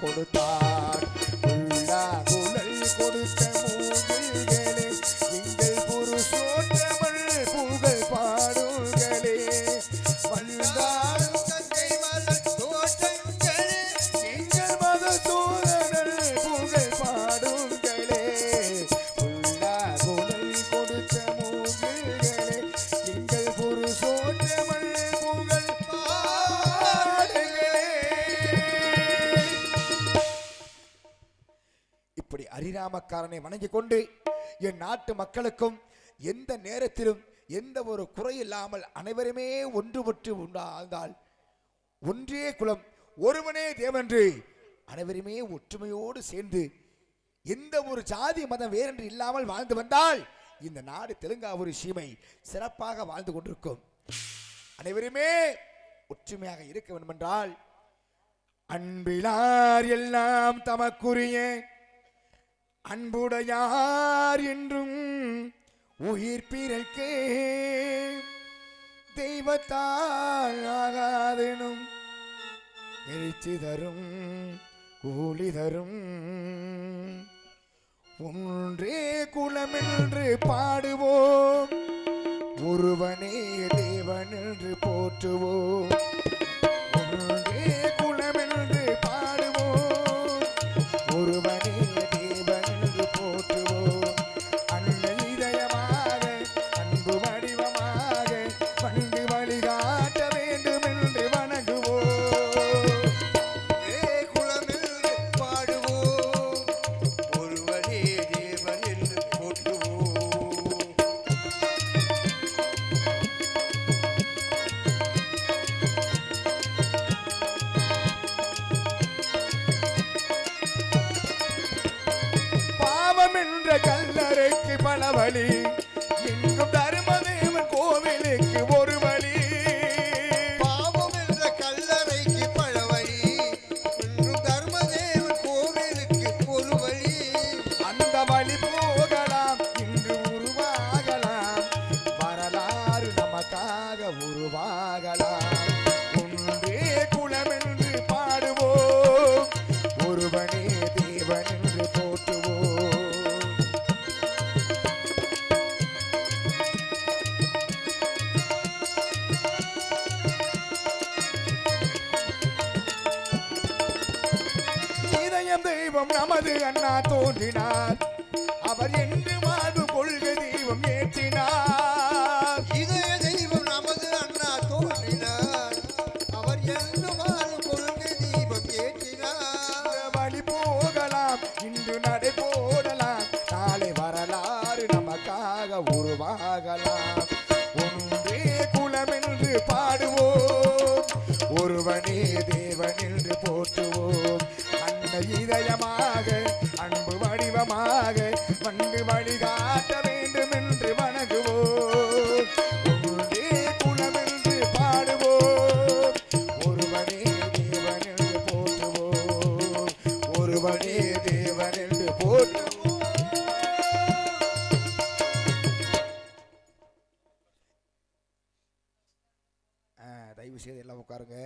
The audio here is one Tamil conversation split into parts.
கொடுத்தார். அவனை வணங்கிக் கொண்டு என் நாட்டு மக்களுக்கும் எந்த நேரத்திலும் எந்த ஒரு குறை இல்லாமல் அனைவருமே ஒன்றுபட்டு உண்டாழ்ந்தால் ஒன்றே குலம் ஒருவனே தேவன்று அனைவருமே ஒற்றுமையோடு சேர்ந்து எந்த ஒரு ஜாதி மதம் வேறென்று இல்லாமல் வாழ்ந்து வந்தால் இந்த நாடு தெலுங்காவூர் சீமை சிறப்பாக வாழ்ந்து கொண்டிருக்கும். அனைவருமே ஒற்றுமையாக இருக்க வேண்டுமென்றால் அன்பிலார் எல்லாம் தமக்குரிய அன்புடையார் என்றும் உயிர் பிறக்கே தெய்வத்தால் ஆகாதெனும் எழுச்சி தரும் கூலி தரும் ஒன்றே குலமென்று பாடுவோம் ஒருவனே தேவன் என்று போற்றுவோம். தெய்வம் நமது அண்ணா தோன்றினார். ஒருவனே தேவன் என்று தயவு செய்து எல்லாம் உட்காருங்க.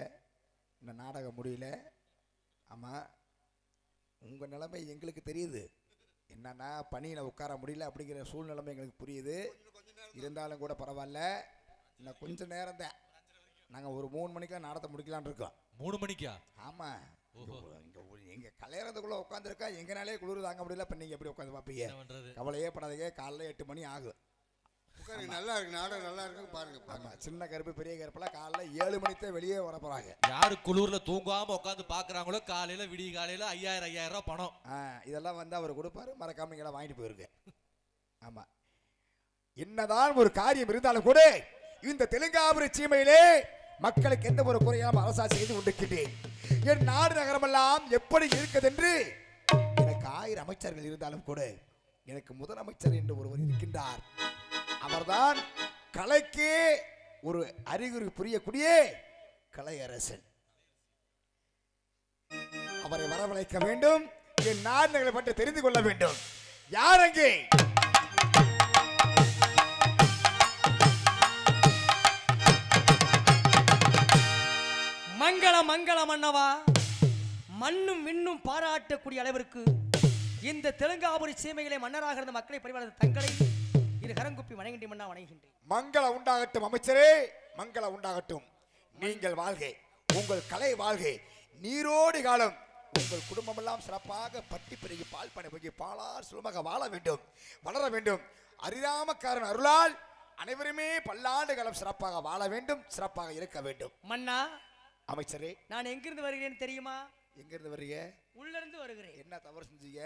இந்த நாடகம் முடியல. ஆமாம் உங்கள் நிலைமை எங்களுக்கு தெரியுது. என்னன்னா பணியில் உட்கார முடியல அப்படிங்கிற சூழ்நிலைமை எங்களுக்கு புரியுது. இருந்தாலும் கூட பரவாயில்ல. இன்னும் கொஞ்சம் நேரம் தான். நாங்கள் ஒரு மூணு மணிக்கெலாம் நாடகத்தை முடிக்கலான்னு இருக்கோம். மூணு மணிக்கா? ஆமாம் எங்கள் கல்யாணத்துக்குள்ளே உட்காந்துருக்கா எங்கனாலே குளிர் தாங்க முடியல இப்போ நீங்கள் எப்படி உட்காந்து பார்ப்பீங்க? கவலையே படாதீங்க காலைல எட்டு மணி ஆகும் உட்காருங்க, நல்லா இருக்கு நாடகம் நல்லா இருக்கு பாருங்க சின்ன கருப்பு பெரிய கருப்பெல்லாம் காலைல ஏழு மணிக்கு வெளியே வர போகிறாங்க யாரு குளூர்ல தூங்காம உட்காந்து பாக்குறாங்களோ காலையில விடிய காலையில ஐயாயிரம் ஐயாயிரம் ரூபாய் பணம். இதெல்லாம் வந்து அவர் கொடுப்பாரு மறக்காம நீங்களாம் வாங்கிட்டு போயிருக்கு. ஆமாம் என்னதான் ஒரு காரியம் இருந்தாலும் கூட இந்த தெலுங்காபுரி சீமையிலே மக்களுக்கு எந்த ஒரு குறையாம அரசா செய்து கொண்டிருக்கின்றேன் என் நாடு நகரமெல்லாம் எப்படி இருக்குதென்று எனக்கு ஆயிரம் அமைச்சர்கள் இருந்தாலும் கூட எனக்கு முதலமைச்சர் என்று ஒருவர் இருக்கின்றார். அவர்தான் கலைக்கே ஒரு அறிகுறி புரியக்கூடிய கலையரசன். அவரை வரவழைக்க வேண்டும் என் நாடுகளை பற்றி தெரிந்து கொள்ள வேண்டும். யார் அங்கே? மங்கள மங்கள மன்னவா மண்ணும் விண்ணும் பாராட்டக்கூடிய அளவிற்கு இந்த தெலுங்காபுரி சீமைகளை மன்னராக இருந்த மக்களை பரிவாளர் தங்களை இரு கரங்குப்பி வணங்கின்றி மன்னா வணங்குகின்றேன். மங்கள உண்டாகட்டும் அமைச்சரே. மங்கள உண்டாகட்டும். நீங்கள் வாழ்க உங்கள் கலை வாழ்க. நீரோடு காலம் உங்கள் குடும்பமெல்லாம் சிறப்பாக பட்டி பெருகி பால் பணி பெருகி பாலார் சுலமாக வாழ வேண்டும் வளர வேண்டும். அரிராமக்காரன் அருளால் அனைவருமே பல்லாண்டு காலம் சிறப்பாக வாழ வேண்டும் சிறப்பாக இருக்க வேண்டும். மன்னா அமைச்சரே நான் எங்கிருந்து வருகிறேன் தெரியுமா? எங்க இருந்து வர்றீங்க? உள்ள இருந்து வருகிறேன். என்ன தவறு செஞ்சீங்க?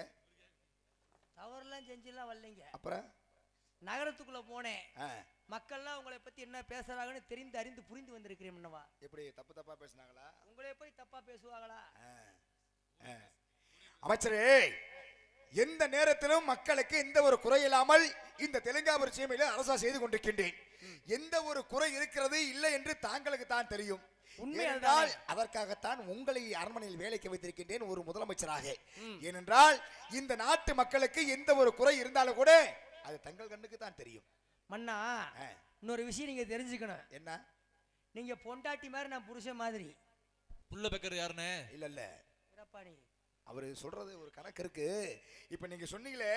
தவறுலாம் செஞ்செல்லாம் வரலைங்க. அப்புறம்? நகரத்துக்குள்ள போனேன். மக்கள்லாம் உங்களை பத்தி என்ன பேசுறாங்கன்னு தெரிந்து அறிந்து புரிந்து வந்திருக்கிறேன் மன்னவா எப்படி தப்பு தப்பா பேசுனாங்களா? உங்களை போய் தப்பா பேசுவாங்களா? அமைச்சரே எந்த நேரத்திலும் மக்களுக்கு எந்த ஒரு குறை இல்லாமல் இந்த தெலுங்காபுரி சீமையில அரசா செய்து கொண்டிருக்கின்றேன். எந்த ஒரு குறை இருக்கிறது இல்லை என்று தாங்களுக்கு தான் தெரியும். உண்மை ஏனென்றால் அதற்காகத்தான் உங்களை அரண்மனையில் வேலைக்கு வைத்திருக்கின்றேன் ஒரு முதலமைச்சராக. ஏனென்றால் இந்த நாட்டு மக்களுக்கு எந்த ஒரு குறை இருந்தாலும் கூட அது தங்கள் கண்ணுக்கு தான் தெரியும். மன்னா இன்னொரு விஷயம் நீங்க தெரிஞ்சுக்கணும். என்ன? நீங்க பொண்டாட்டி மாதிரி நான் புருஷன் மாதிரி. புள்ள பெக்கர் யாருன்னு? இல்ல இல்ல அவரு சொல்றது ஒரு கணக்கு இருக்கு. இப்ப நீங்க சொன்னீங்களே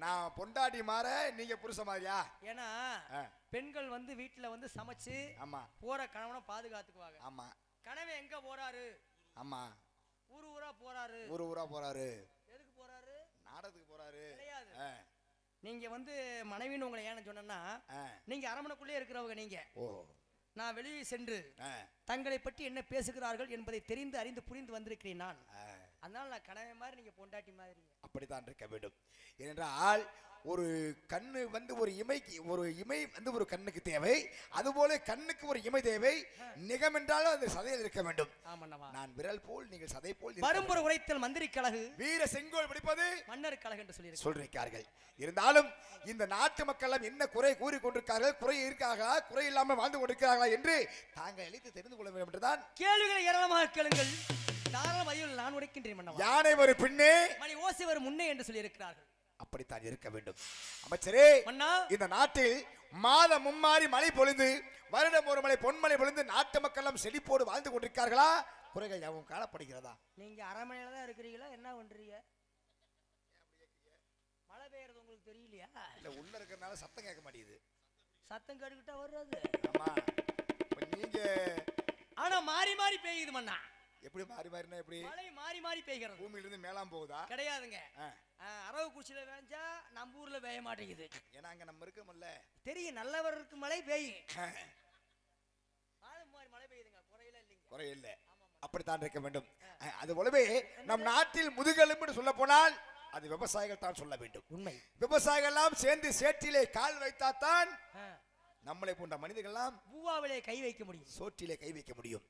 நான் பொண்டாட்டி மாற நீங்க புருஷ மாதிரியா ஏன்னா பெண்கள் வந்து வீட்டுல வந்து சமைச்சு ஆமா. போற கணவனை பாதுகாத்துக்குவாங்க. ஆமா. கணவன் எங்க போறாரு? ஆமா. ஊரு ஊரா போறாரு. ஊரு ஊரா போறாரு. எதுக்கு போறாரு? நாடகத்துக்கு போறாரு. கிடையாது. நீங்க வந்து மனைவின்னு உங்களை ஏன்னு சொன்னா நீங்க அரமனைக்குள்ளே இருக்கிறவங்க நீங்க. ஓ. நான் வெளியே சென்று தங்களை பற்றி என்ன பேசுகிறார்கள் என்பதை தெரிந்து அறிந்து புரிந்து வந்திருக்கிறேன் நான். அதனால நான் கணவன் மாதிரி நீங்க பொண்டாட்டி மாதிரி. அப்படித்தான் இருக்க வேண்டும். ஏனென்றால் ஒரு கண்ணு வந்து ஒரு இமைக்கு ஒரு இமை வந்து ஒரு கண்ணுக்கு தேவை. அதுபோல கண்ணுக்கு ஒரு இமை தேவை. நிகம் என்றாலும் அது சதையில் இருக்க வேண்டும். நான் விரல் போல் நீங்கள் சதை போல் வரும்புற உரைத்தல் மந்திரி கழகு. வீர செங்கோல் பிடிப்பது மன்னர் கழகு என்று சொல்லி சொல்லிருக்கார்கள் இருந்தாலும் இந்த நாட்டு மக்கள் என்ன குறை கூறி கொண்டிருக்கார்கள் குறை இருக்கார்களா? குறை இல்லாமல் வாழ்ந்து கொண்டிருக்கிறார்களா என்று தாங்கள் எளித்து தெரிந்து கொள்ள வேண்டும் என்றுதான் கேள்விகளை ஏராளமாக கேளுங்கள். தாராள பதிவில் நான் உரைக்கின்றேன் மன்னவா. யானை ஒரு பின்னே. மணி ஓசை வரும் முன்னே என்று சொல்லி இருக்கிறார்கள் அப்படித்தான் இருக்க வேண்டும். அமைச்சரே மன்னா. இந்த நாட்டில் மாதம் மும்மாறி மழை பொழிந்து வருடம் ஒரு மழை பொன்மழை பொழிந்து நாட்டு மக்கள் எல்லாம் செழிப்போடு வாழ்ந்து கொண்டிருக்கார்களா குறைகள் யாவும் காணப்படுகிறதா? நீங்க அரண்மனையில தான் இருக்கிறீங்களா? என்ன பண்றீங்க? மழை பெய்யறது உங்களுக்கு தெரியலையா? இல்ல உள்ள இருக்கிறனால சத்தம் கேட்க மாட்டேங்குது. சத்தம் கேட்டுக்கிட்டா வர்றது. ஆமா. நீங்க ஆனா மாறி மாறி பெய்யுது மண்ணா எப்படி மாறி மாறினா எப்படி? மழை மாறி மாறி பெய்கிறது. பூமியில இருந்து மேலாம் போகுதா? கிடையாதுங்க. அரவக்குறிச்சியில வேஞ்சா நம்ம ஊர்ல பெய்ய மாட்டேங்குது. ஏன்னா அங்க நம்ம இருக்கோம்ல தெரியும் நல்லவருக்கு மழை பெய்யும். மழை பெய்யுதுங்க. குறையில இல்லைங்க. அப்படித்தான் இருக்க வேண்டும். அது போலவே நம் நாட்டில் முதுகெலும்புன்னு சொல்ல போனால் அது விவசாயிகள் தான் சொல்ல வேண்டும். உண்மை. விவசாயிகள் எல்லாம் சேர்ந்து சேற்றிலே கால் வைத்தாத்தான் நம்மளை போன்ற மனிதர்கள் எல்லாம் பூவாவிலே கை வைக்க முடியும். சோற்றிலே கை வைக்க முடியும்.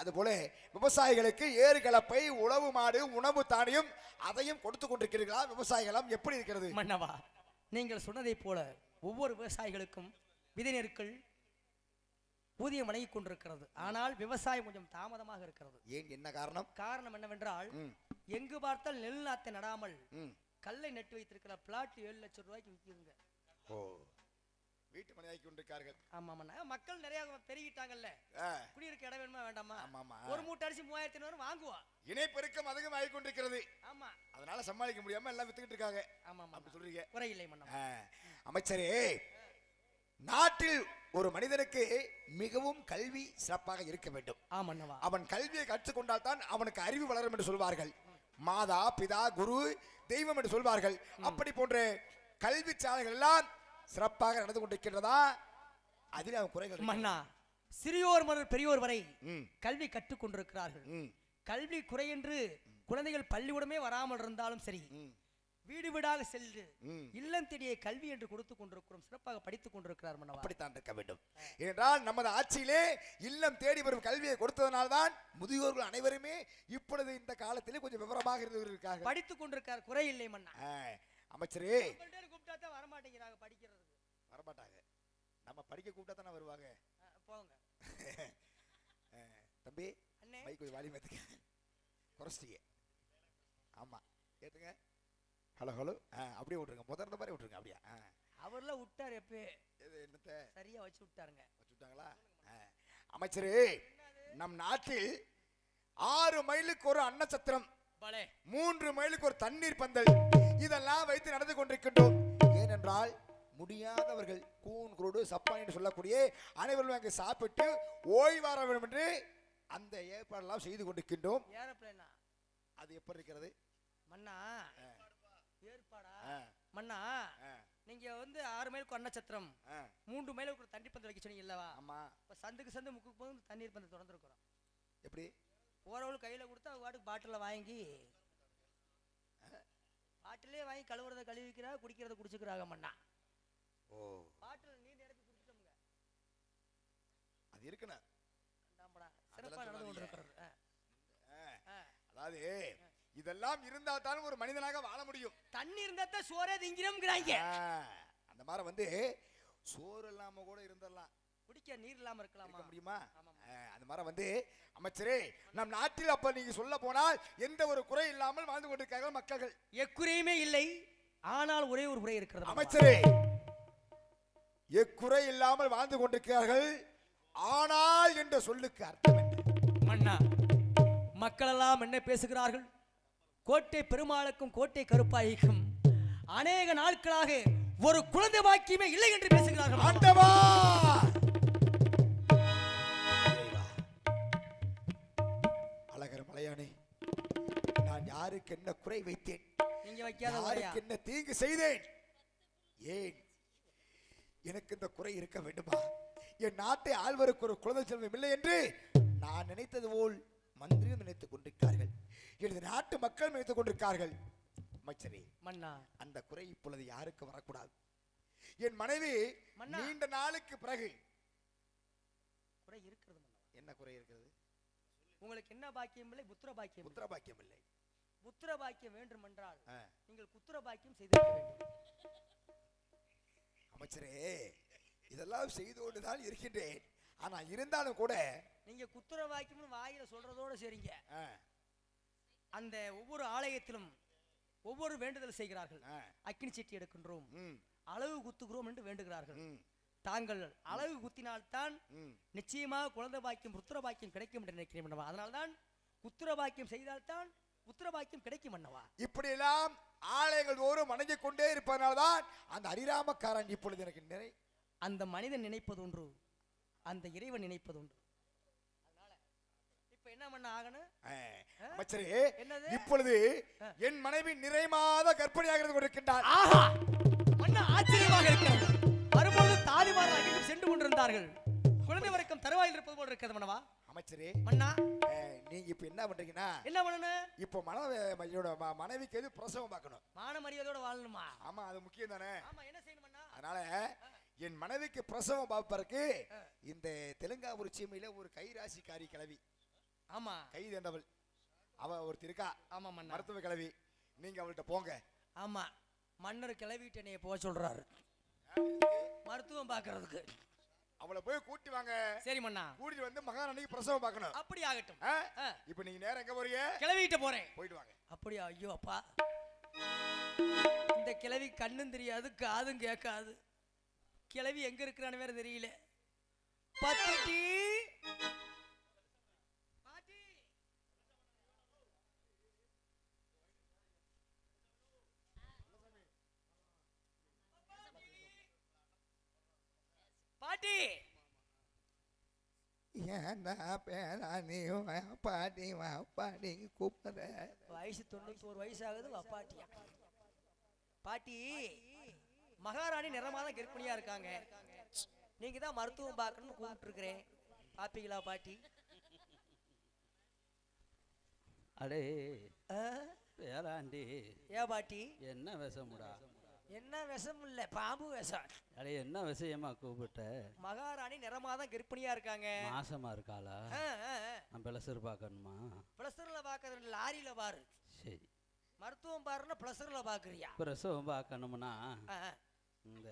அதுபோல விவசாயிகளுக்கு ஏறு கலப்பை உழவு மாடு உணவு தானியம் அதையும் கொடுத்து கொண்டிருக்கிறீர்களா? விவசாயிகளாம் எப்படி இருக்கிறது? மன்னவா நீங்கள் சொன்னதைப் போல ஒவ்வொரு விவசாயிகளுக்கும் விதை நெருக்கள் ஊதியம் வழங்கிக் கொண்டிருக்கிறது. ஆனால் விவசாயம் கொஞ்சம் தாமதமாக இருக்கிறது. ஏன்? என்ன காரணம்? காரணம் என்னவென்றால் எங்கு பார்த்தால் நெல் நாத்தை நடாமல். கல்லை நட்டு வைத்திருக்கிற பிளாட் ஏழு லட்சம் ரூபாய்க்கு விற்கிதுங்க. ஓ. வீட்டு மனையாக்கி கொண்டிருக்கார்கள் ஆமா ஆமாண்ணா மக்கள் நிறைய பெருகிட்டாங்கல்ல. குடியிருக்க இடம் வேணுமா வேண்டாமா? ஆமா, ஆமா. ஒரு மூட்டை அரிசி மூவாயிரத்தி ஐநூறு வாங்குவா. இணைப்பெருக்கம் அதிகமாகி கொண்டிருக்கிறது ஆமா. அதனால சமாளிக்க முடியாம எல்லாம் வித்துக்கிட்டு இருக்காங்க ஆமா ஆமா அப்படி சொல்றீங்க. குறையில்லை அமைச்சரே நாட்டில் ஒரு மனிதனுக்கு மிகவும் கல்வி சிறப்பாக இருக்க வேண்டும். ஆமண்ணவா அவன் கல்வியை கற்றுக்கொண்டால் தான் அவனுக்கு அறிவு வளரும் என்று சொல்வார்கள். மாதா பிதா குரு தெய்வம் என்று சொல்வார்கள். அப்படி போன்ற கல்வி சாலைகள் எல்லாம் சிறப்பாக நடந்து கொண்டிருக்கின்றதா? அதில் அவன் குறைகள்? மன்னா சிறியோர் முதல் பெரியோர் வரை கல்வி கற்றுக் கொண்டிருக்கிறார்கள். கல்வி குறை என்று குழந்தைகள் பள்ளிக்கூடமே வராமல் இருந்தாலும் சரி வீடு வீடாக சென்று. இல்லம் தேடிய கல்வி என்று கொடுத்து கொண்டிருக்கிறோம் சிறப்பாக படித்துக் கொண்டிருக்கிறார் அப்படித்தான் இருக்க வேண்டும். ஏனென்றால் நமது ஆட்சியிலே இல்லம் தேடி வரும் கல்வியை கொடுத்ததனால்தான் முதியோர்கள் அனைவருமே இப்பொழுது இந்த காலத்திலே கொஞ்சம் விவரமாக இருந்து இருக்கார்கள். படித்துக் கொண்டிருக்கார் குறை இல்லை மன்னா அமைச்சரே உங்கள்ட்ட கூப்பிட்டா தான் வரமாட்டேங்கிறாங்க படிக்கிறதுக்கு வரமாட்டாங்க நம்ம படிக்க கூப்பிட்டா தானே வருவாங்க போங்க. தம்பி மைக் கொஞ்சம் வாலி மாத்துக்க குறைச்சிட்டீங்க. ஆமா. கேட்டுங்க. ஹலோ ஹலோ ஆ அப்படியே விட்ருங்க முதல்ல மாதிரி விட்ருங்க அப்படியே. ஆ அவர்ல விட்டார் எப்பே என்னத்த? சரியா வச்சு விட்டாருங்க. வச்சுட்டாங்களா அமைச்சரே நம் நாட்டில் ஆறு மைலுக்கு ஒரு அன்னச்சத்திரம் மூன்று மைலுக்கு ஒரு தண்ணீர் பந்தல். இதெல்லாம் வைத்து நடந்து கொண்டிருக்கின்றோம். ஏனென்றால் முடியாதவர்கள் கூன் குருடு சப்பான் என்று சொல்லக்கூடிய அனைவரும் அங்கு சாப்பிட்டு ஓய்வார வேண்டும் என்று அந்த ஏற்பாடெல்லாம் செய்து கொண்டிருக்கின்றோம். ஏரோப்ளேனா? அது எப்படி இருக்கிறது? மன்னா? ஏற்பாடா? மன்னா? நீங்க வந்து ஆறு மைலுக்கு நட்சத்திரம் ஆ, மூன்று மைலுக்கு ஒரு தண்ணி பந்தல் வைக்க சொன்னீங்க இல்லவா? ஆமா. இப்ப சந்துக்கு சந்து முக்கு போது தண்ணீர் பந்தல் திறந்துருக்குறோம். எப்படி? போறவள் கையில கொடுத்து அவங்க பாட்டுக்கு பாட்டில வாங்கி பாட்டிலே வாங்கி கழுவுறத கழுவிக்கிறா குடிக்கிறத குடிச்சுக்கிறாங்க மண்ணா ஓ. பாட்டில் நீர் குடிச்சிட்டோம்ங்க. அது இருக்குண்ணா. நடந்து கொண்டிருக்கிறது. அதாவது இதெல்லாம் இருந்தா தான் ஒரு மனிதனாக வாழ முடியும். தண்ணி இருந்தா தான் சோறே திங்கிறோம்ங்கிறாங்க. அந்த மாதிரி வந்து சோறு இல்லாம கூட இருந்துடலாம். குடிக்க நீர் இல்லாம இருக்கலாமா? இருக்க முடியுமா? அந்த மாதிரி வந்து அமைச்சரே நம் நாட்டில் அப்ப நீங்க சொல்ல போனால் எந்த ஒரு குறை இல்லாமல் வாழ்ந்து கொண்டிருக்கார்கள் மக்கள் எக்குறையுமே இல்லை ஆனால் ஒரே ஒரு குறை இருக்கிறது. அமைச்சரே எக்குறை இல்லாமல் வாழ்ந்து கொண்டிருக்கிறார்கள். ஆனால் என்ற சொல்லுக்கு அர்த்தம் மன்னா மக்களெல்லாம் என்ன பேசுகிறார்கள்? கோட்டை பெருமாளுக்கும் கோட்டை கருப்பாய்க்கும். அநேக நாட்களாக ஒரு குழந்தை பாக்கியமே இல்லை என்று பேசுகிறார்கள். ஆண்டவா. அழகர் மலையானே நான் யாருக்கு என்ன குறை வைத்தேன்? நீங்க வைக்காத யாருக்கு என்ன தீங்கு செய்தேன்? ஏன் எனக்கு இந்த குறை இருக்க வேண்டுமா? என் நாட்டை ஆள்வருக்கு ஒரு குழந்தை செல்வம் இல்லை என்று நான் நினைத்தது போல் மந்திரியும் நினைத்துக் கொண்டிருக்கார்கள். எனது நாட்டு மக்கள் நினைத்துக் கொண்டிருக்கார்கள். அமைச்சரே மன்னா. அந்த குறை இப்பொழுது யாருக்கு வரக்கூடாது? என் மனைவி. நீண்ட நாளுக்கு பிறகு. குறை இருக்கிறது என்ன குறை இருக்கிறது? உங்களுக்கு என்ன பாக்கியம் இல்லை புத்திர பாக்கியம் இல்லை. புத்திர பாக்கியம் இல்லை. புத்திர பாக்கியம் வேண்டும் என்றால். நீங்கள் புத்திர பாக்கியம் செய்திருக்க வேண்டும். அமைச்சரே இதெல்லாம் செய்து கொண்டுதான் இருக்கின்றேன். ஆனா இருந்தாலும் கூட நீங்க குத்துர பாக்கியம்னு வாயில சொல்றதோட சரிங்க. அந்த ஒவ்வொரு ஆலயத்திலும் ஒவ்வொரு வேண்டுதல் செய்கிறார்கள். அக்கினி சீட்டி எடுக்கின்றோம். அளவு குத்துகிறோம் என்று வேண்டுகிறார்கள். தாங்கள் அளவு குத்தினால்தான். நிச்சயமாக குழந்தை பாக்கியம் புத்திர பாக்கியம் கிடைக்கும் என்று நினைக்கிறேன் அதனால்தான் புத்திர பாக்கியம் செய்தால்தான் புத்திர பாக்கியம் கிடைக்கும் மன்னவா இப்படியெல்லாம் ஆலயங்கள் தோறும் வணங்கிக் கொண்டே இருப்பதனால்தான் அந்த அரிராமக்காரன் இப்பொழுது எனக்கு நிறை. அந்த மனிதன் நினைப்பது ஒன்று அந்த இறைவன் நினைப்பது ஒன்று அதனால இப்ப என்ன பண்ண ஆகணும்? அமைச்சரே? இப்பொழுது. என் மனைவி நிறைமாத கற்பனையாக கொண்டிருக்கின்றார் ஆஹா! மன்ன ஆச்சரியமாக இருக்கிறது வரும்போது தாலிமார் அங்கிட்டும் சென்று கொண்டிருந்தார்கள். குழந்தை வரைக்கும் தருவாயில் இருப்பது போல் இருக்கிறது மன்னவா அமைச்சரே. ஆ, நீங்க இப்ப என்ன பண்றீங்கன்னா என்ன பண்ணணும் இப்போ மனைவி என்னோட ம- மனைவிக்கு எது பிரசவம் பார்க்கணும். மான மரியாதையோட வாழணுமா? ஆமா அது முக்கியம் தானே. ஆமா என்ன செய்யணும் மன்னா அதனால என் மனைவிக்கு பிரசவம் பார்ப்பதற்கு இந்த தெலுங்காபுரி சீமையில ஒரு கைராசிக்காரி கிளவி ஆமா. கை தேர்ந்தவள் அவ ஒருத்தி இருக்கா? ஆமா மருத்துவ கிளவி நீங்க அவள்கிட்ட போங்க. ஆமா. மன்னர் கிளவிட்டு என்னைய போக சொல்றாரு. மருத்துவம் பார்க்கறதுக்கு. அவளை போய் கூட்டி வாங்க. சரி மன்னா. கூட்டிட்டு வந்து மகாராணிக்கு பிரசவம் பார்க்கணும். அப்படி ஆகட்டும். இப்ப நீங்க நேரம் எங்க போறீங்க? கிளவிட்டு போறேன். போயிட்டு வாங்க. அப்படியா? ஐயோ அப்பா. இந்த கிளவி கண்ணும் தெரியாது காதும் கேட்காது. கிளவி எங்க இருக்கிறான்னு வேற தெரியல. பத்துட்டி. பாட்டி. ஏன்டா பேரா நீ பாட்டி பாட்டி கூப்பிடுற. வயசு தொண்ணூத்தோரு வயசு ஆகுது வா பாட்டியா. பாட்டி மகாராணி நிறமாத கர்ப்பிணியா இருக்காங்க. நீங்க தான் மருத்துவம் பார்க்கணும்னு கூப்பிட்டு இருக்கிறேன் பாப்பீங்களா பாட்டி? அடே ஆ? பேராண்டி. ஏன் பாட்டி? என்ன விஷமுடா? என்ன விஷம் இல்ல பாம்பு விஷம். அடே என்ன விஷயமா கூப்பிட்ட? மகாராணி நிறமாதான் கர்ப்பிணியா இருக்காங்க. மாசமா இருக்காளா. நான் பிளசர் பார்க்கணுமா? பிளஸ்டர்ல பாக்குறது லாரியில பாரு. சரி. மருத்துவம் பாருன்னா பிளஸ்டர்ல பாக்குறியா பிரசவம் பார்க்கணும்னா. இந்த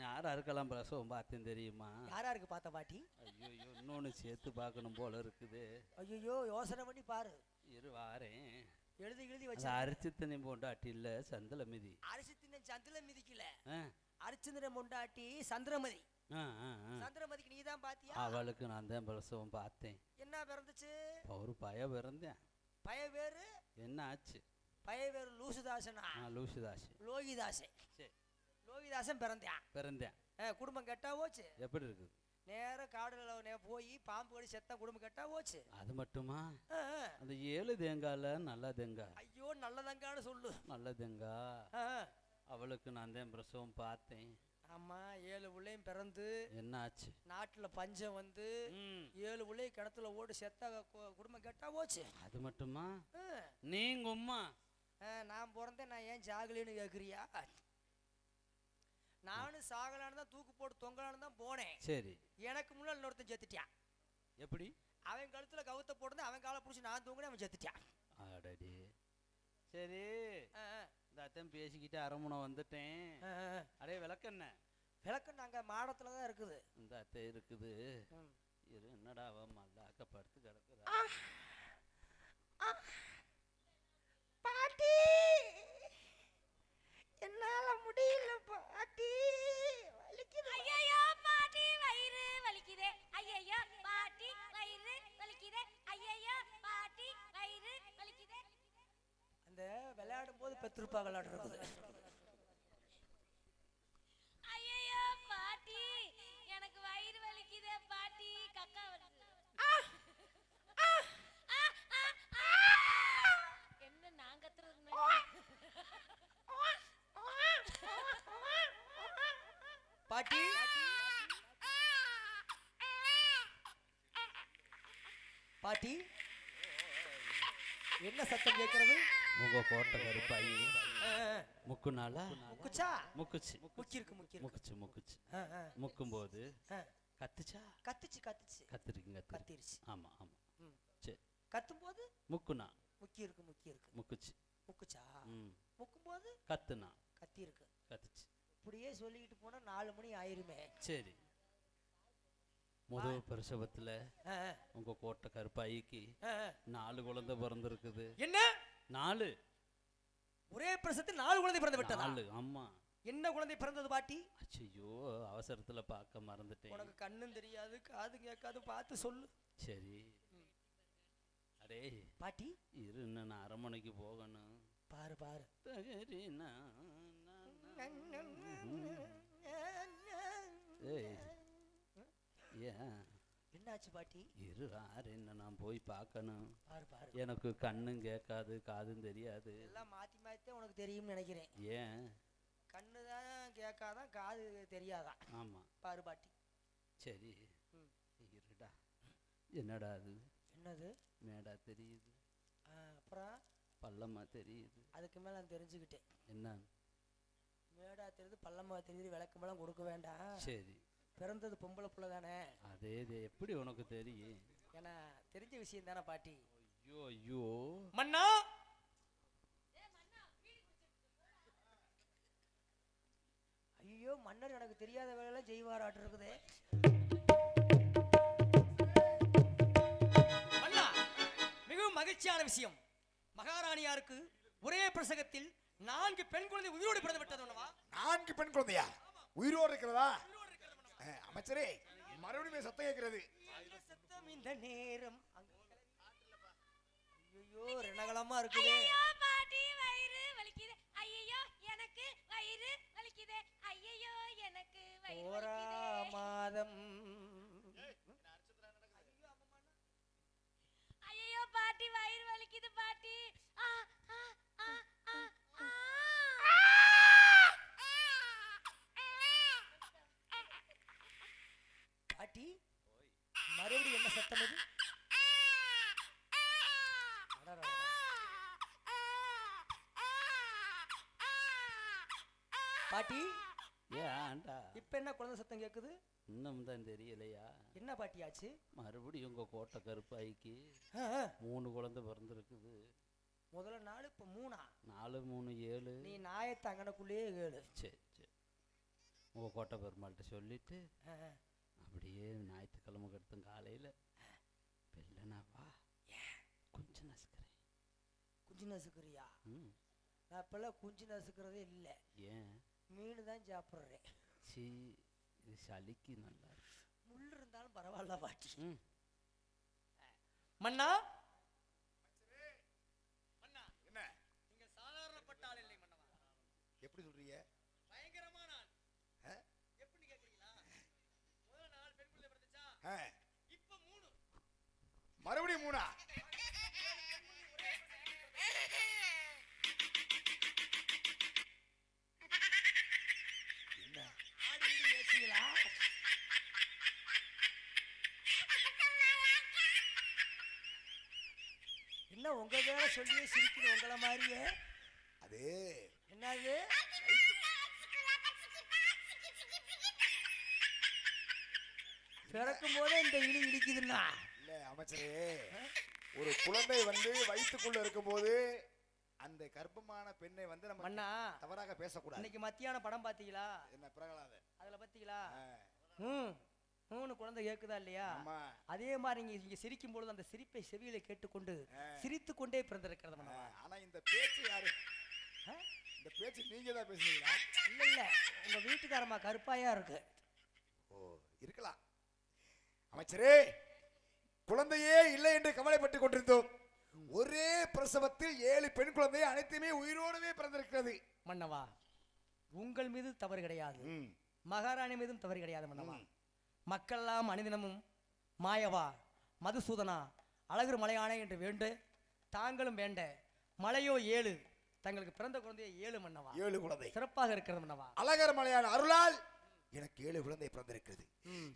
யாரா இருக்கலாம் பிரசவம் பார்த்தேன் தெரியுமா? யாரா இருக்கு பார்த்த பாட்டி? ஐயோ இன்னொன்று சேர்த்து பார்க்கணும் போல இருக்குது. ஐயோ யோசனை பண்ணி பாரு. இரு வாரேன். எழுதி எழுதி வச்சு அரிச்சித்தனி போண்டாட்டி இல்ல சந்தல மிதி அரிசி தின்ன சந்தில மிதிக்கல. ஆ, அரிச்சந்திர முண்டாட்டி சந்திரமதி. சந்திரமதிக்கு நீ தான் பாத்தியா? அவளுக்கு நான் தான் பிரசவம் பார்த்தேன். என்ன பிறந்துச்சு? ஒரு பய பிறந்தேன். பய பேரு என்ன ஆச்சு? பய பேரு லூசுதாசனா? ஆ லூசுதாசி. லோகிதாசன் சரி. லோகிதாசன் பிறந்தான். பிறந்தேன். குடும்பம் கெட்டா போச்சு. எப்படி இருக்குது? நேரா காடுல போய் பாம்பு கடி செத்த குடும்பம் கெட்டா போச்சு. அது மட்டுமா. அந்த ஏழு தேங்காயில் நல்ல தேங்காய் ஐயோ நல்லதங்கான்னு சொல்லு. நல்ல தேங்காய். அவளுக்கு நான் தான் பிரசவம் பார்த்தேன். ஆமா ஏழு பிள்ளையும் பிறந்து என்ன ஆச்சு நாட்டுல பஞ்சம் வந்து ஏழு பிள்ளை கிணத்துல ஓடி செத்த குடும்பம் கெட்டா போச்சு. அது மட்டுமா? நீங்க உம்மா? நான் பிறந்தேன் நான் ஏன் ஜாகலின்னு கேக்குறியா? நானும் சாகலான்னு தான் தூக்கு போட்டு தொங்கலான்னு தான் போனேன். சரி. எனக்கு முன்னாடி இன்னொருத்தன் செத்துட்டான். எப்படி? அவன் கழுத்துல கவுத்த போட்டு அவன் காலை பிடிச்சி நான் தூங்கினேன் அவன் செத்துட்டான். அடடி. சரி. இந்த அத்தையும் பேசிக்கிட்டு அரமுனை வந்துட்டேன். அடே விளக்கண்ண விளக்கு நாங்க மாடத்துல தான் இருக்குது. இந்த அத்தை இருக்குது. இரு என்னடா அவ மல்லாக்க படுத்து கிடக்குறா? பாட்டி! என்னால முடியல பாட்டி. வலிக்குது. பாட்டி வயிறு வலிக்குதே. ஐயையோ பாட்டி வயிறு வலிக்குதே. ஐயையோ பாட்டி வயிறு வலிக்குதே. அந்த விளையாடும் போது பெத்திருப்பா விளையாடுறது ஐயையோ பாட்டி எனக்கு வயிறு வலிக்குதே பாட்டி கக்கா வருது ஆ, ஆ, ஆ. என்ன நான் கத்துறது பாட்டி பாட்டி என்ன சத்தம் கேட்கறது? உங்க கோட்டை கருப்பாயி. முக்கு நாளா முக்குச்சா? முக்குச்சு. முக்கிருக்கு முக்கிருக்கு முக்குச்சு முக்குச்சு. ஆ, முக்கும்போது ஆ. கத்துச்சா? கத்துச்சு கத்துச்சு. கத்திருக்குங்க கத்திருக்கு. கத்திருச்சு. ஆமா ஆமா. சரி கத்தும் போது முக்குனா. முக்கி இருக்கு முக்கி இருக்கு முக்குச்சு. முக்குச்சா? ம். முக்கும் போது கத்துனா. கத்தி இருக்கு கத்துச்சு. இப்படியே சொல்லிக்கிட்டு போனா நாலு மணி ஆயிருமே. சரி. முதல் பிரசவத்துல உங்க கோட்டை கருப்பாயிக்கு. நாலு குழந்தை பிறந்திருக்குது. என்ன? நாலு. ஒரே பிரசத்தில் நாலு குழந்தை பிறந்து விட்டதா நாலு ஆமா. என்ன குழந்தை பிறந்தது பாட்டி? அச்சையோ அவசரத்துல பார்க்க மறந்துட்டேன். உனக்கு கண்ணும் தெரியாது காது கேட்காது பார்த்து சொல்லு. சரி. அடே. பாட்டி? இரு நான் அரண்மனைக்கு போகணும். பாரு பாரு. நான் ஏய். என்னாச்சு பாட்டி? இரு ஆறு என்ன நான் போய் பார்க்கணும். பாரு பாரு. எனக்கு கண்ணும் கேட்காது காதும் தெரியாது. எல்லாம் மாத்தி மாத்தி உனக்கு தெரியும்னு நினைக்கிறேன். ஏன்? கண்ணு தான் கேட்காதான் காது தெரியாதான். ஆமா. பாரு பாட்டி. சரி. இருடா. என்னடா அது? என்னது? மேடா தெரியுது. அப்புறம்? பள்ளமா தெரியுது. அதுக்கு மேல நான் தெரிஞ்சுக்கிட்டேன். என்ன? மேடா தெரியுது பள்ளமா தெரியுது விளக்கமெல்லாம் கொடுக்க வேண்டாம். சரி. பிறந்தது பொம்பளை புள்ள தானே? அதே இது எப்படி உனக்கு தெரியும்? ஏன்னா தெரிஞ்ச விஷயம் தானே பாட்டி. ஐயோ ஐயோ. மன்னா! ஐயோ மன்னர் எனக்கு தெரியாத வேலை செய்வாராட்டு இருக்குதே. மன்னா மிகவும் மகிழ்ச்சியான விஷயம். மகாராணியாருக்கு ஒரே பிரசகத்தில் நான்கு பெண் குழந்தை உயிரோடு பிறந்து விட்டது உணவா? நான்கு பெண் குழந்தையா? உயிரோடு இருக்கிறதா? அஹ், அமைச்சரே மறுபடியும் சத்தம் கேட்கிறது சத்தம் இந்த நேரம். ஐயோ ரணகலமா இருக்குதே. பாட்டி வயிறு வலிக்குதே. ஐயையோ எனக்கு வயிறு வலிக்குதே. ஐயையோ எனக்கு வயிறு ஓரா வலிக்குதே. மாதம். ஐயையோ பாட்டி வயிறு வலிக்குது பாட்டி. ஆ ஆ ஆ. பாட்டி மறுபடியும் என்ன சத்தம் அடடடடா. பாட்டி ஏன்டா? இப்ப என்ன குழந்தை சத்தம் கேக்குது? இன்னும் தான் தெரியலையா? என்ன பாட்டி ஆச்சு? மறுபடியும் உங்க கோட்டை கருப்பாய்க்கு. மூணு குழந்தை பிறந்திருக்குது. முதல்ல நாலு இப்ப மூணா? நாலு மூணு ஏழு. நீ நாயத்தை அங்கனக்குள்ளேயே கேளு சரி சரி உங்க கோட்டை பெருமாள்கிட்ட சொல்லிட்டு. அப்படியே ஞாயிற்றுக்கிழமை கடுத்தும் காலையில் வெள்ளனா வா. கொஞ்சம் நசுக்கிறேன். குஞ்சு நசுக்கிறியா? ம். நான் இப்பெல்லாம் குஞ்சு நசுக்கிறதே இல்லை. ஏன்? மீன் தான் சாப்பிட்றேன். சி இது சளிக்கு நல்லா முள் இருந்தாலும் பரவாயில்ல பாட்டி. மன்னா என்ன நீங்க சாதாரணப்பட்ட ஆள் இல்லை மன்னவா எப்படி சொல்றீங்க பயங்கரமான ஆள் ஆ? எப்படி கேக்குறீங்களா முதல்ல நாலு பெண் பிள்ளை பிறந்துச்சா ஆ, இப்ப மூணு மறுபடியும் மூணா. என்ன? என்ன உங்க வேலை சொல்லியே சிரிக்கணும் உங்களை மாதிரியே? அது என்னது? பிறக்கும் போதே இந்த இடி இடிக்குதுன்னா? அமைச்சரே ஒரு குழந்தை வந்து வயிற்றுக்குள்ள இருக்கும்போது அந்த கர்ப்பமான பெண்ணை வந்து நம்ம மன்னா தவறாக பேசக்கூடாது. இன்னைக்கு மத்தியான படம் பாத்தீங்களா என்ன பிரகலாத? அதுல பாத்தீங்களா ம் மூணு குழந்தை கேக்குதா இல்லையா? அதே மாதிரி நீங்க இங்க சிரிக்கும் பொழுது அந்த சிரிப்பை செவியில கேட்டுக்கொண்டு. சிரித்து கொண்டே பிறந்திருக்கிறது ஆனா இந்த பேச்சு யாரு? இந்த பேச்சு நீங்க தான் பேசுனீங்களா? இல்ல இல்ல. உங்க வீட்டுக்காரம்மா கருப்பாயா இருக்கு. ஓ இருக்கலாம். அமைச்சரே குழந்தையே இல்லை என்று கவலைப்பட்டு கொண்டிருந்தோம். ஒரே பிரசவத்தில் ஏழு பெண் குழந்தை அனைத்துமே உயிரோடவே பிறந்திருக்கிறது. மன்னவா உங்கள் மீது தவறு கிடையாது. மகாராணி மீதும் தவறு கிடையாது மன்னவா. ம். மக்களெல்லாம் அனுதினமும் மாயவா மதுசூதனா அழகு மலையானே என்று வேண்டு தாங்களும் வேண்ட மலையோ ஏழு தங்களுக்கு பிறந்த குழந்தைய ஏழு மன்னவா. ஏழு குழந்தை. சிறப்பாக இருக்கிறது மன்னவா. அழகர் மலையான அருளால் எனக்கு ஏழு குழந்தை பிறந்திருக்கிறது.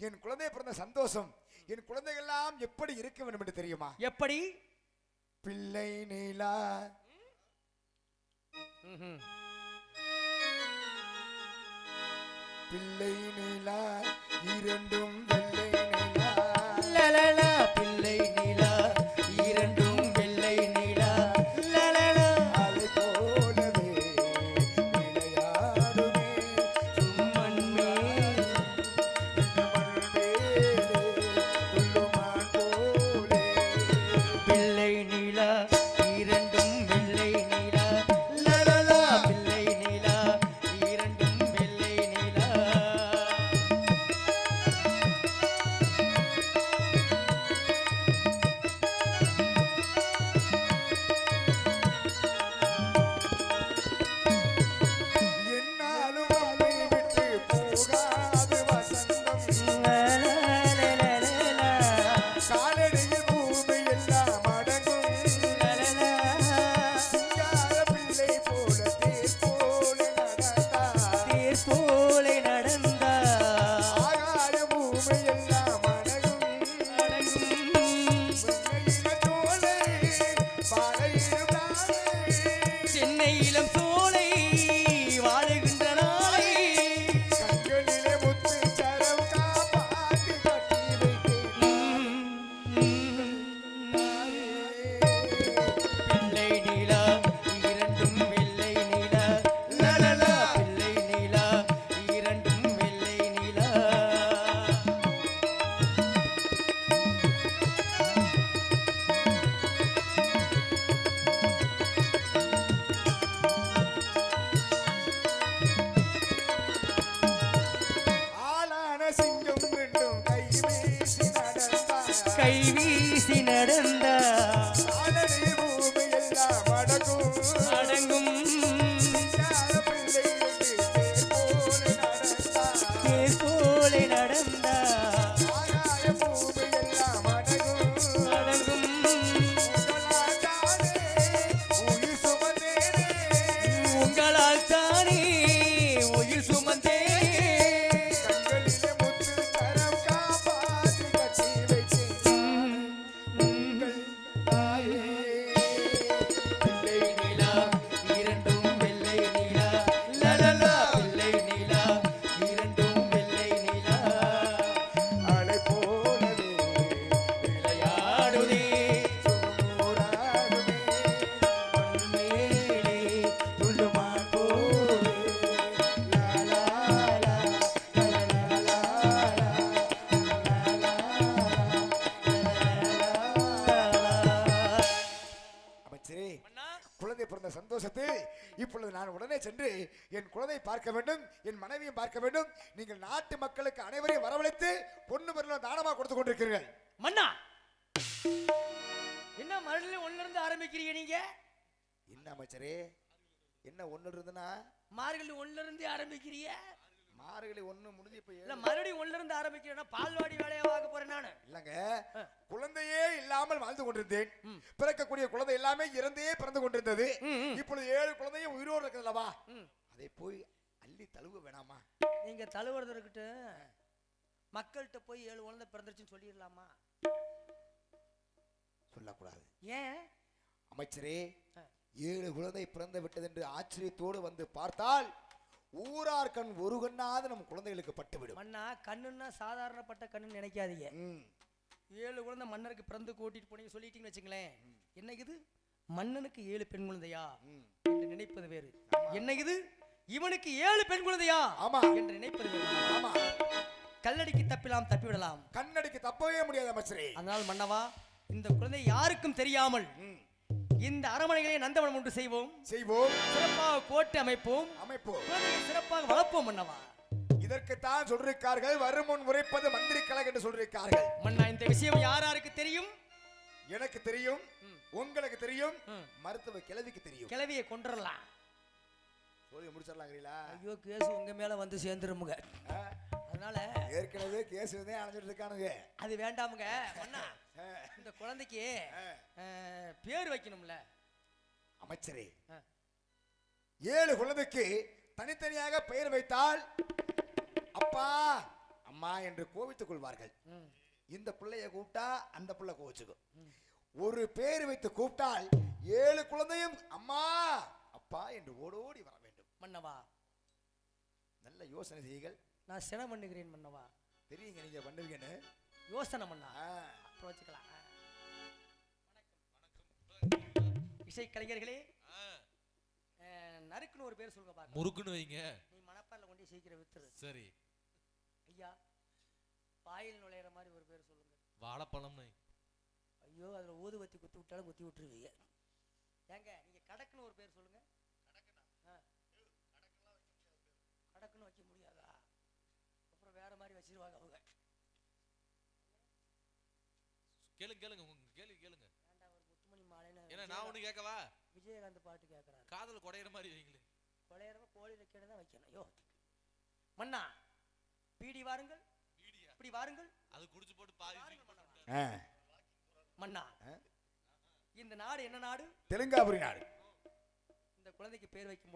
என் குழந்தை பிறந்த சந்தோஷம். என் குழந்தைகள்லாம் எப்படி இருக்க வேண்டும் என்று தெரியுமா? எப்படி? பிள்ளை நீலா. பிள்ளை நீலா இரண்டும் வெள்ளை நீலா. பிள்ளை baby. என் மனைவியும் பார்க்க வேண்டும். நீங்கள் நாட்டு மக்களுக்கு அனைவரையும் வரவழைத்து பொண்ணு பொருளும் தானமாக கொடுத்து கொண்டிருக்கிறீர்கள்? மன்னா! என்ன மறுபடியும் ஒண்ணுல இருந்து ஆரம்பிக்கிறீங்க நீங்க? என்ன அமைச்சரே? என்ன ஒண்ணு இருந்துன்னா மார்கழி ஒண்ணுல இருந்து ஆரம்பிக்கிறீங்க? மார்கழி ஒண்ணு முடிஞ்சு இப்ப இல்ல மறுபடியும் ஒண்ணுல இருந்து ஆரம்பிக்கிறேன்னா பால்வாடி வேலையா பார்க்க போறேன் நானு. இல்லங்க. குழந்தையே இல்லாமல் வாழ்ந்து கொண்டிருந்தேன். பிறக்கக்கூடிய குழந்தை எல்லாமே இறந்தே பிறந்து கொண்டிருந்தது. இப்பொழுது ஏழு குழந்தையும் உயிரோடு இருக்குதுல்லவா ம். அதை போய் அள்ளி தழுவ வேணாமா? நீங்க தழுவுறது இருக்கட்டும் மக்கள்கிட்ட போய் ஏழு குழந்தை பிறந்துருச்சுன்னு சொல்லிடலாமா? சொல்லக்கூடாது. ஏன்? அமைச்சரே. ஏழு குழந்தை பிறந்து விட்டது என்று ஆச்சரியத்தோடு வந்து பார்த்தால் ஊரார் கண் ஒரு கண்ணாவது நம் குழந்தைகளுக்கு பட்டுவிடும். மன்னா கண்ணுன்னா சாதாரணப்பட்ட கண்ணுன்னு நினைக்காதீங்க. ஏழு குழந்தை மன்னருக்கு பிறந்து கூட்டிட்டு போனீங்க சொல்லிட்டீங்கன்னு வச்சுங்களேன். என்ன இது? மன்னனுக்கு ஏழு பெண் குழந்தையா. என்று நினைப்பது வேறு. என்ன இது? இவனுக்கு ஏழு பெண் குழந்தையா? ஆமா. என்று நினைப்பது. ஆமா. கல்லடிக்கு தப்பிலாம் தப்பிவிடலாம். கண்ணடிக்கு தப்பவே முடியாது அமைச்சரே. அதனால் மன்னவா இந்த குழந்தை யாருக்கும் தெரியாமல். இந்த அரமனைகளை நந்தவனம் ஒன்று செய்வோம். செய்வோம். சிறப்பாக கோட்டை அமைப்போம். அமைப்போம். சிறப்பாக வளர்ப்போம் மன்னவா. இதற்குத்தான் சொல்லிருக்கார்கள் வருமுன் உரைப்பது மந்திரி கழகம் என்று சொல்லிருக்கார்கள் மன்னா இந்த விஷயம் யார் யாருக்கு தெரியும்? எனக்கு தெரியும். உங்களுக்கு தெரியும். மருத்துவ கிழவிக்கு தெரியும். கிளவியை கொண்டுறலாம் சொல்லி முடிச்சிடலாங்கிறீங்களா? ஐயோ கேஸ் உங்க மேல வந்து சேர்ந்துருமுங்க? அதனால ஏற்கனவே கேஸ் தான் அணைஞ்சிட்டு இருக்கானுங்க. அது வேண்டாமுங்க. ஆ. இந்த குழந்தைக்கு பேர் வைக்கணும்ல. அமைச்சரே. ஏழு குழந்தைக்கு தனித்தனியாக பெயர் வைத்தால் அப்பா அம்மா என்று கோவித்துக் கொள்வார்கள். இந்த பிள்ளைய கூப்பிட்டா அந்த பிள்ளை கோவிச்சுக்கும். ஒரு பேர் வைத்து கூப்பிட்டால் ஏழு குழந்தையும் அம்மா அப்பா என்று ஓடோடி வர மன்னவா? நல்ல யோசனை செய்யுங்கள். நான் சினம் பண்ணுகிறேன் மன்னவா? தெரியுங்க நீங்க பண்ணுவீங்கன்னு. யோசனை மன்னா? ஆ. அப்புறம் வச்சுக்கலாம். இசை கலைஞர்களே ஆ, அஹ், நறுக்குன்னு ஒரு பேர் சொல்லுங்க பாக்க முறுக்குன்னு வைங்க. நீ மணப்பாறையில் கொண்டு சீக்கிரம் வித்துரு. சரி. ஐயா பாயில் நுழையிற மாதிரி ஒரு பேர் சொல்லுங்க. வாழைப்பழம்னு. ஐயோ அதுல ஊதுவத்தி குத்தி விட்டாலும் குத்தி விட்டுருவீங்க. ஏங்க நீங்க கடக்குன்னு ஒரு பேர் சொல்லுங்க ஆ. கடக்குன்னு வைக்க முடியாதா அப்புறம் வச்சிருவாங்க அவங்க கேளுங்க கேளுங்க உங்க கேள்வி கேளுங்க. ஒரு முத்துமணி மாலைன்னு ஏன்னா நான் ஒண்ணு கேட்கவா? விஜயகாந்த் பாட்டு கேட்கறாரு காதல் குடையிற மாதிரி வைங்களே. கொலையறவ கோழி வைக்கணும் தான் வைக்கணும். ஐயோ மன்னா பீடி வாருங்கள். இப்படி வாருங்கள். அது குடிச்சு போட்டு பாதி. மன்னா இந்த நாடு என்ன நாடு? தெலுங்காபுரி நாடு. இந்த குழந்தைக்கு பேர் வைக்கும்